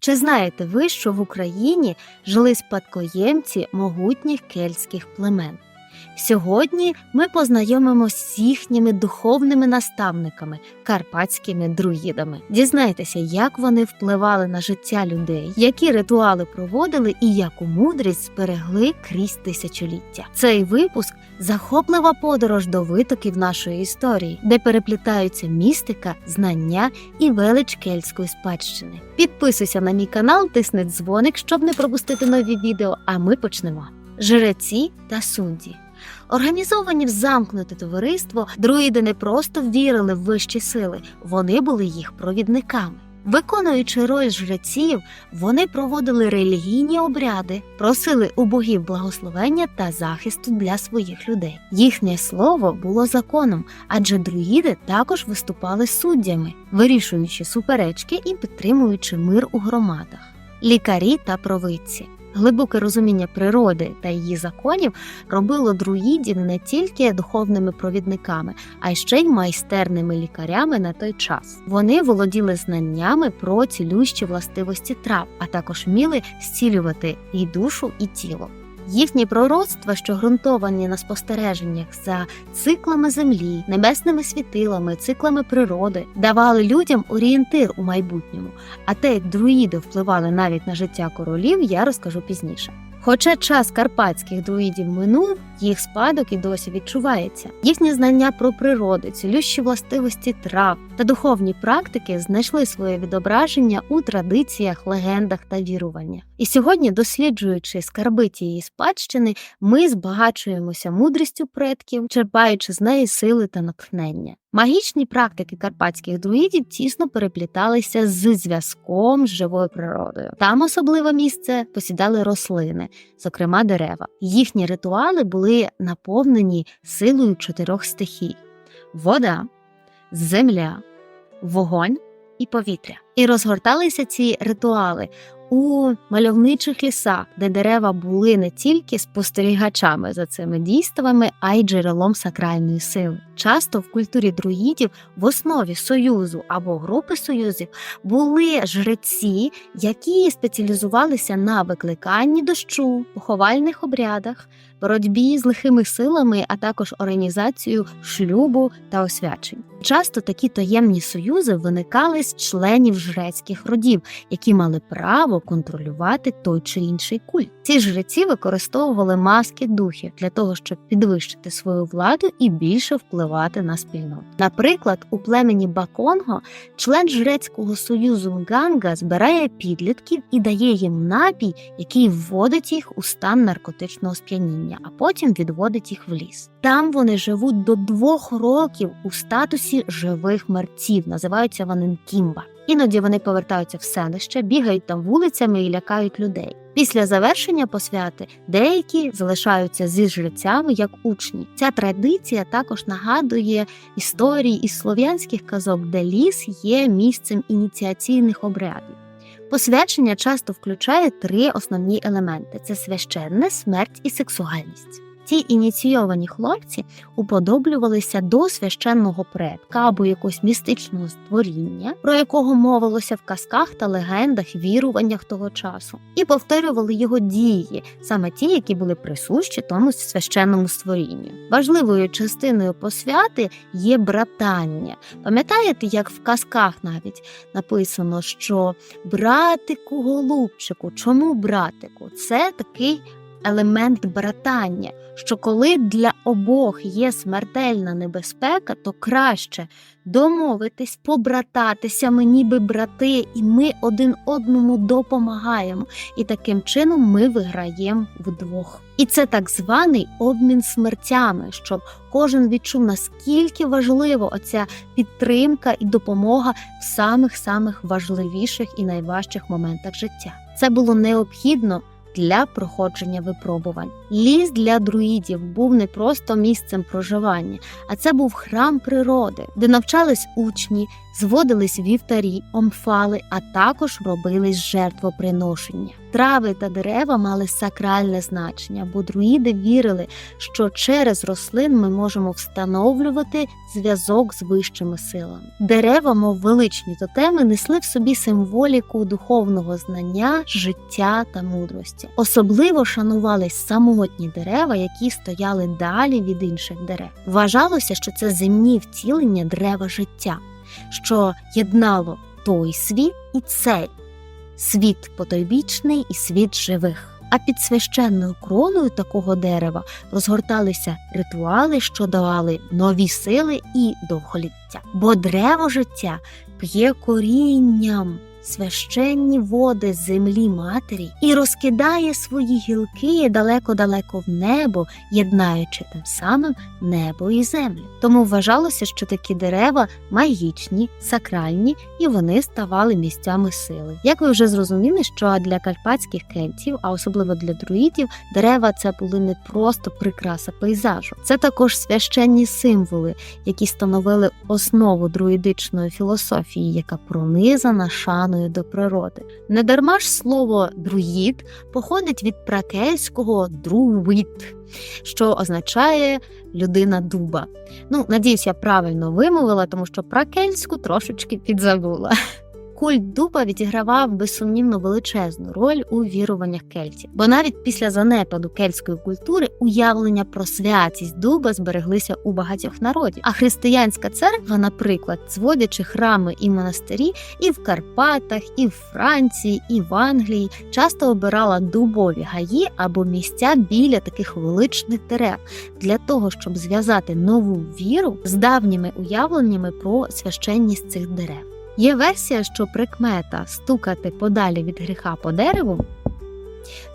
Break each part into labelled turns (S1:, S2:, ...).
S1: Чи знаєте ви, що в Україні жили спадкоємці могутніх кельтських племен? Сьогодні ми познайомимося з їхніми духовними наставниками, карпатськими друїдами. Дізнайтеся, як вони впливали на життя людей, які ритуали проводили і яку мудрість зберегли крізь тисячоліття. Цей випуск захоплива подорож до витоків нашої історії, де переплітаються містика, знання і велич кельтської спадщини. Підписуйся на мій канал, тисни дзвоник, щоб не пропустити нові відео. А ми почнемо. Жреці та судді. Організовані в замкнуте товариство, друїди не просто вірили в вищі сили, вони були їх провідниками. Виконуючи роль жреців, вони проводили релігійні обряди, просили у богів благословення та захисту для своїх людей. Їхнє слово було законом, адже друїди також виступали суддями, вирішуючи суперечки і підтримуючи мир у громадах. Лікарі та провидці. Глибоке розуміння природи та її законів робило друїдів не тільки духовними провідниками, а й ще й майстерними лікарями на той час. Вони володіли знаннями про цілющі властивості трав, а також вміли зцілювати і душу, і тіло. Їхні пророцтва, що ґрунтовані на спостереженнях за циклами землі, небесними світилами, циклами природи, давали людям орієнтир у майбутньому. А те, як друїди впливали навіть на життя королів, я розкажу пізніше. Хоча час карпатських друїдів минув, їх спадок і досі відчувається. Їхні знання про природу, цілющі властивості трав та духовні практики знайшли своє відображення у традиціях, легендах та віруваннях. І сьогодні, досліджуючи скарби тієї спадщини, ми збагачуємося мудрістю предків, черпаючи з неї сили та натхнення. Магічні практики карпатських друїдів тісно перепліталися з зв'язком з живою природою. Там особливе місце посідали рослини, зокрема дерева. Їхні ритуали були наповнені силою чотирьох стихій: вода, земля, вогонь і повітря. І розгорталися ці ритуали у мальовничих лісах, де дерева були не тільки спостерігачами за цими дійствами, а й джерелом сакральної сили. Часто в культурі друїдів в основі союзу або групи союзів були жреці, які спеціалізувалися на викликанні дощу, поховальних обрядах, боротьбі з лихими силами, а також організацію шлюбу та освячень. Часто такі таємні союзи виникали з членів жрецьких родів, які мали право контролювати той чи інший культ. Ці жреці використовували маски духів для того, щоб підвищити свою владу і більше впливати на спільноту. Наприклад, у племені Баконго член жрецького союзу Нганга збирає підлітків і дає їм напій, який вводить їх у стан наркотичного сп'яніння, а потім відводить їх в ліс. Там вони живуть до двох років у статусі живих мерців, називаються вони Нкімба. Іноді вони повертаються в селище, бігають там вулицями і лякають людей. Після завершення посвяти деякі залишаються зі жрецями як учні. Ця традиція також нагадує історії із слов'янських казок, де ліс є місцем ініціаційних обрядів. Посвячення часто включає три основні елементи: це священне, смерть і сексуальність. Ці ініційовані хлопці уподоблювалися до священного предка або якогось містичного створіння, про якого мовилося в казках та легендах, віруваннях того часу, і повторювали його дії, саме ті, які були присущі тому священному створінню. Важливою частиною посвяти є братання. Пам'ятаєте, як в казках навіть написано, що братику голубчику, чому братику? Це такий елемент братання, що коли для обох є смертельна небезпека, то краще домовитись, побрататися, ми ніби брати, і ми один одному допомагаємо. І таким чином ми виграємо вдвох. І це так званий обмін смертями, щоб кожен відчув, наскільки важливо оця підтримка і допомога в самих самих важливіших і найважчих моментах життя. Це було необхідно для проходження випробувань. Ліс для друїдів був не просто місцем проживання, а це був храм природи, де навчались учні, зводились вівтарі, омфали, а також робились жертвоприношення. Трави та дерева мали сакральне значення, бо друїди вірили, що через рослин ми можемо встановлювати зв'язок з вищими силами. Дерева, мов величні тотеми, несли в собі символіку духовного знання, життя та мудрості. Особливо шанувались самотні дерева, які стояли далі від інших дерев. Вважалося, що це земні втілення дерева життя, що єднало той світ і цей світ потойбічний і світ живих. А під священною кроною такого дерева розгорталися ритуали, що давали нові сили і довголіття. Бо древо життя п'є корінням священні води землі матері і розкидає свої гілки далеко-далеко в небо, єднаючи тим самим небо і землю. Тому вважалося, що такі дерева магічні, сакральні і вони ставали місцями сили. Як ви вже зрозуміли, що для карпатських кельтів, а особливо для друїдів, дерева це були не просто прикраса пейзажу, це також священні символи, які становили основу друїдичної філософії, яка пронизана шаною до природи. Недарма ж слово друїд походить від пракельського друвид, що означає людина дуба. Ну, надіюсь, я правильно вимовила, тому що пракельську трошечки підзабула. Культ дуба відігравав безсумнівно величезну роль у віруваннях кельтів, бо навіть після занепаду кельтської культури уявлення про святість дуба збереглися у багатьох народів. А християнська церква, наприклад, зводячи храми і монастирі і в Карпатах, і в Франції, і в Англії, часто обирала дубові гаї або місця біля таких величних дерев для того, щоб зв'язати нову віру з давніми уявленнями про священність цих дерев. Є версія, що прикмета стукати подалі від гріха по дереву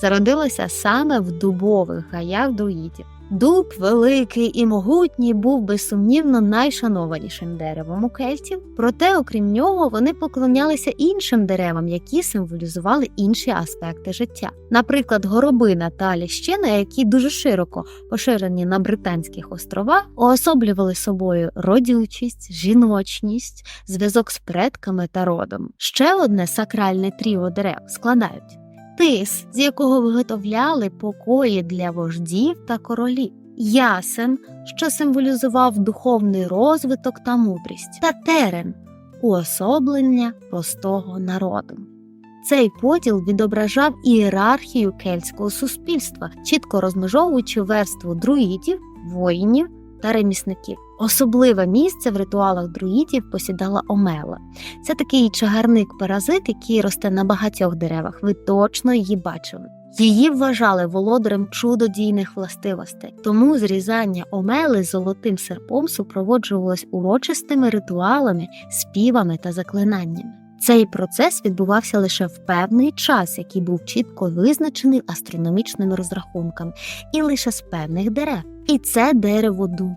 S1: зародилася саме в дубових гаях друїдів. Дуб великий і могутній був безсумнівно найшанованішим деревом у кельтів, проте, окрім нього, вони поклонялися іншим деревам, які символізували інші аспекти життя. Наприклад, горобина та ліщина, які дуже широко поширені на Британських островах, уособлювали собою родючість, жіночність, зв'язок з предками та родом. Ще одне сакральне тріо дерев складають тис, з якого виготовляли покої для вождів та королів, ясен, що символізував духовний розвиток та мудрість, та терен уособлення простого народу. Цей поділ відображав ієрархію кельтського суспільства, чітко розмежовуючи верству друїдів, воїнів та ремісників. Особливе місце в ритуалах друїдів посідала омела. Це такий чагарник-паразит, який росте на багатьох деревах. Ви точно її бачили. Її вважали володарем чудодійних властивостей, тому зрізання омели золотим серпом супроводжувалось урочистими ритуалами, співами та заклинаннями. Цей процес відбувався лише в певний час, який був чітко визначений астрономічними розрахунками, і лише з певних дерев. І це дерево дуб.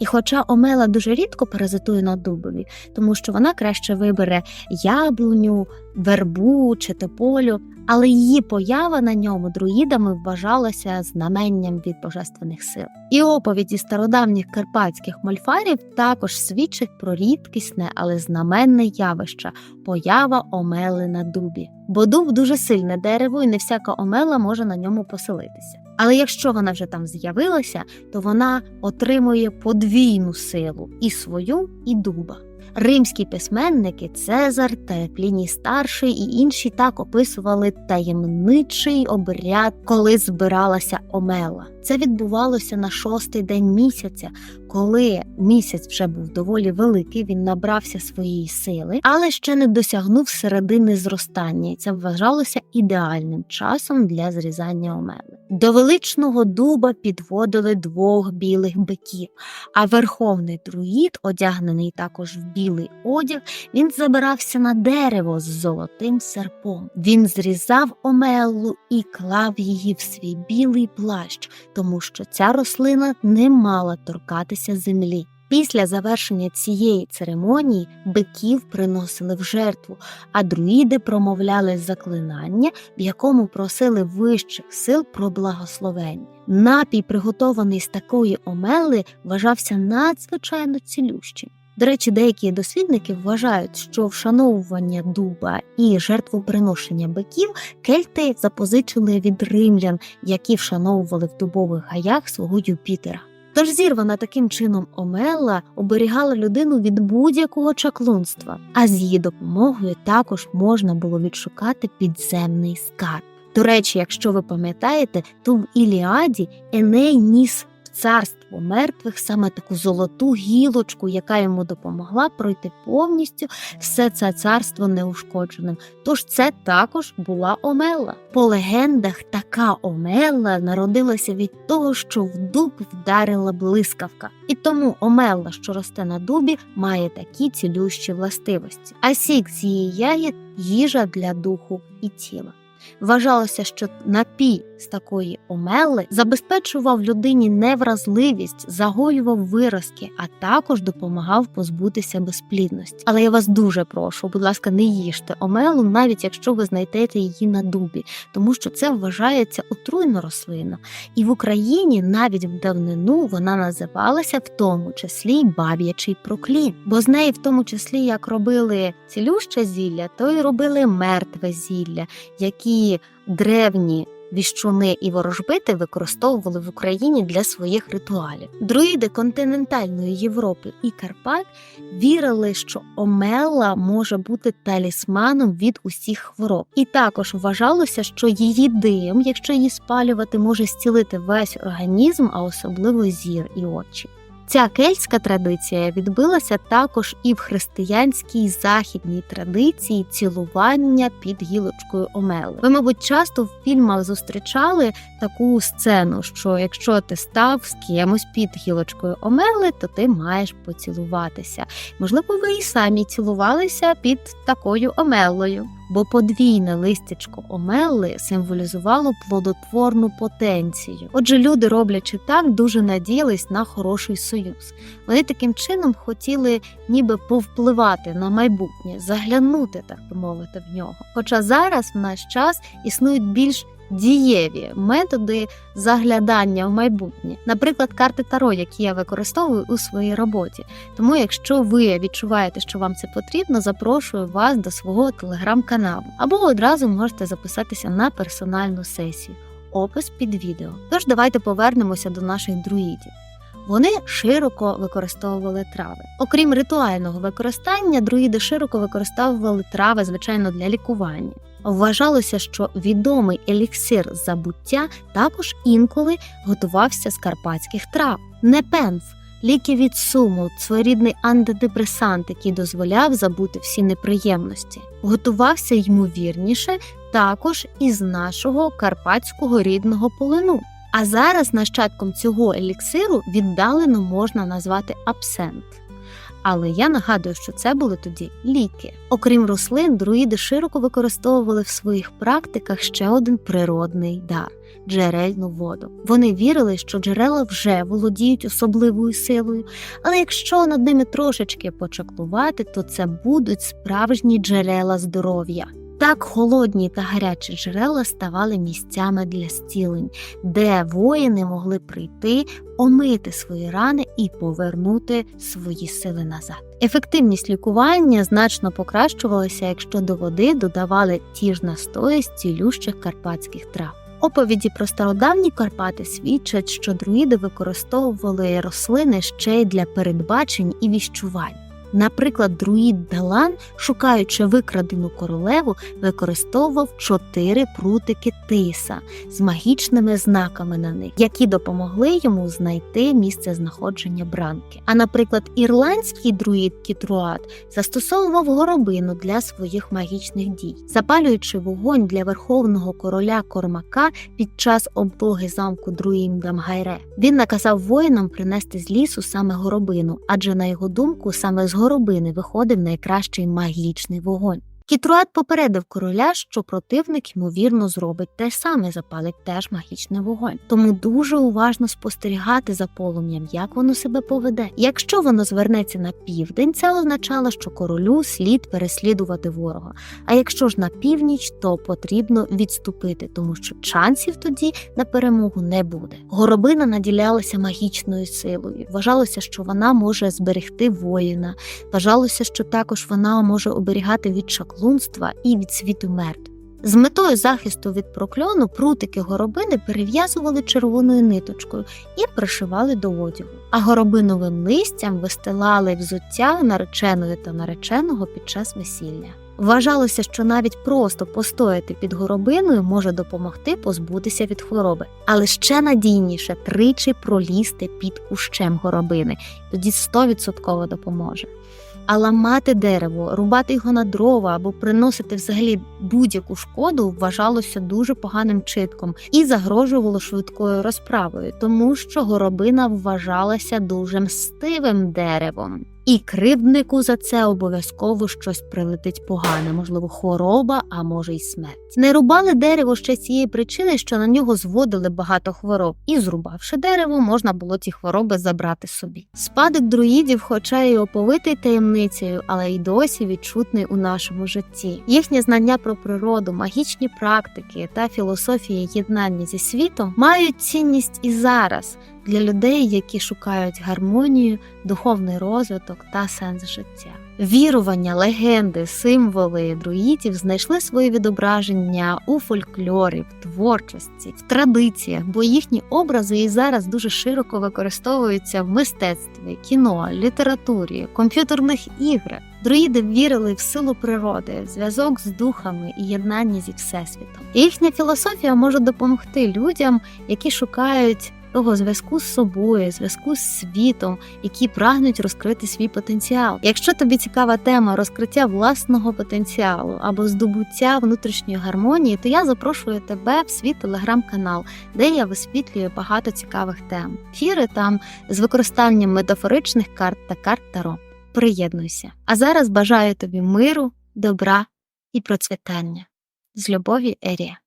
S1: І хоча омела дуже рідко паразитує на дубові, тому що вона краще вибере яблуню, вербу чи тополю, але її поява на ньому друїдами вважалася знаменням від божественних сил. І оповіді стародавніх карпатських мольфарів також свідчать про рідкісне, але знаменне явище поява омели на дубі. Бо дуб дуже сильне дерево, і не всяка омела може на ньому поселитися. Але якщо вона вже там з'явилася, то вона отримує подвійну силу і свою, і дуба. Римські письменники Цезар та Пліній Старший і інші так описували таємничий обряд, коли збиралася омела. Це відбувалося на шостий день місяця, коли місяць вже був доволі великий, він набрався своєї сили, але ще не досягнув середини зростання, це вважалося ідеальним часом для зрізання омели. До величного дуба підводили двох білих биків, а верховний друїд, одягнений також в білий одяг, він забирався на дерево з золотим серпом. Він зрізав омелу і клав її в свій білий плащ, тому що ця рослина не мала торкатися землі. Після завершення цієї церемонії биків приносили в жертву, а друїди промовляли заклинання, в якому просили вищих сил про благословення. Напій, приготований з такої омели, вважався надзвичайно цілющим. До речі, деякі дослідники вважають, що вшановування дуба і жертвоприношення биків кельти запозичили від римлян, які вшановували в дубових гаях свого Юпітера. Тож зірвана таким чином Омела оберігала людину від будь-якого чаклунства, а з її допомогою також можна було відшукати підземний скарб. До речі, якщо ви пам'ятаєте, то в Іліаді Еней ніс царство мертвих саме таку золоту гілочку, яка йому допомогла пройти повністю все це царство неушкодженим. Тож це також була Омела. По легендах, така Омела народилася від того, що в дуб вдарила блискавка. І тому Омела, що росте на дубі, має такі цілющі властивості. А сік з її ягід їжа для духу і тіла. Вважалося, що напій з такої омели забезпечував людині невразливість, загоював виразки, а також допомагав позбутися безплідності. Але я вас дуже прошу, будь ласка, не їжте омелу, навіть якщо ви знайдете її на дубі, тому що це вважається отруйна рослина. І в Україні навіть в давнину вона називалася в тому числі баб'ячий проклін, бо з неї в тому числі як робили цілюще зілля, то й робили мертве зілля, які древні віщуни і ворожбити використовували в Україні для своїх ритуалів. Друїди континентальної Європи і Карпат вірили, що омела може бути талісманом від усіх хвороб, і також вважалося, що її дим, якщо її спалювати, може зцілити весь організм, а особливо зір і очі. Ця кельтська традиція відбилася також і в християнській західній традиції цілування під гілочкою омели. Ви, мабуть, часто в фільмах зустрічали таку сцену, що якщо ти став з кимось під гілочкою омели, то ти маєш поцілуватися. Можливо, ви і самі цілувалися під такою омелою. Бо подвійне листячко омелли символізувало плодотворну потенцію. Отже, люди, роблячи так, дуже надіялись на хороший союз. Вони таким чином хотіли ніби повпливати на майбутнє, заглянути, так би мовити, в нього. Хоча зараз в наш час існують більш дієві методи заглядання в майбутнє, наприклад, карти Таро, які я використовую у своїй роботі. Тому, якщо ви відчуваєте, що вам це потрібно, запрошую вас до свого телеграм-каналу або одразу можете записатися на персональну сесію. Опис під відео. Тож давайте повернемося до наших друїдів. Вони широко використовували трави. Окрім ритуального використання, друїди широко використовували трави, звичайно, для лікування. Вважалося, що відомий еліксир забуття також інколи готувався з карпатських трав. Непенф ліки від суму, своєрідний антидепресант, який дозволяв забути всі неприємності. Готувався ймовірніше також із нашого карпатського рідного полину. А зараз нащадком цього еліксиру віддалено можна назвати абсент. Але я нагадую, що це були тоді ліки. Окрім рослин, друїди широко використовували в своїх практиках ще один природний дар джерельну воду. Вони вірили, що джерела вже володіють особливою силою, але якщо над ними трошечки почаклувати, то це будуть справжні джерела здоров'я. Так холодні та гарячі джерела ставали місцями для зцілень, де воїни могли прийти, омити свої рани і повернути свої сили назад. Ефективність лікування значно покращувалася, якщо до води додавали ті ж настої з цілющих карпатських трав. Оповіді про стародавні Карпати свідчать, що друїди використовували рослини ще й для передбачень і віщувань. Наприклад, друїд Далан, шукаючи викрадену королеву, використовував чотири прутики тиса з магічними знаками на них, які допомогли йому знайти місце знаходження бранки. А наприклад, ірландський друїд Кітруат застосовував горобину для своїх магічних дій, запалюючи вогонь для верховного короля Кормака під час облоги замку Друїмдамгайре. Він наказав воїнам принести з лісу саме горобину, адже на його думку саме з горобини виходив найкращий магічний вогонь. Кітруат попередив короля, що противник ймовірно зробить те саме, запалить теж магічний вогонь. Тому дуже уважно спостерігати за полум'ям, як воно себе поведе. Якщо воно звернеться на південь, це означало, що королю слід переслідувати ворога. А якщо ж на північ, то потрібно відступити, тому що шансів тоді на перемогу не буде. Горобина наділялася магічною силою. Вважалося, що вона може зберегти воїна. Вважалося, що також вона може оберігати від шаклунства і від світу мертвих. З метою захисту від прокльону прутики горобини перев'язували червоною ниточкою і пришивали до одягу, а горобиновим листям вистилали взуття нареченої та нареченого під час весілля. Вважалося, що навіть просто постояти під горобиною може допомогти позбутися від хвороби, але ще надійніше тричі пролізти під кущем горобини, тоді 100% допоможе. А ламати дерево, рубати його на дрова або приносити взагалі будь-яку шкоду вважалося дуже поганим читком і загрожувало швидкою розправою, тому що горобина вважалася дуже мстивим деревом. І кривднику за це обов'язково щось прилетить погане, можливо, хвороба, а може й смерть. Не рубали дерево ще цієї причини, що на нього зводили багато хвороб, і зрубавши дерево, можна було ці хвороби забрати собі. Спадок друїдів, хоча й оповитий таємницею, але й досі відчутний у нашому житті. Їхнє знання про природу, магічні практики та філософія єднання зі світом мають цінність і зараз для людей, які шукають гармонію, духовний розвиток та сенс життя. Вірування, легенди, символи друїдів знайшли своє відображення у фольклорі, в творчості, в традиціях, бо їхні образи і зараз дуже широко використовуються в мистецтві, кіно, літературі, комп'ютерних іграх. Друїди вірили в силу природи, зв'язок з духами і єднання зі всесвітом. Їхня філософія може допомогти людям, які шукають того зв'язку з собою, зв'язку з світом, які прагнуть розкрити свій потенціал. Якщо тобі цікава тема розкриття власного потенціалу або здобуття внутрішньої гармонії, то я запрошую тебе в свій телеграм-канал, де я висвітлюю багато цікавих тем. Фіри там з використанням метафоричних карт та карт Таро. Приєднуйся. А зараз бажаю тобі миру, добра і процвітання. З любові Ерія.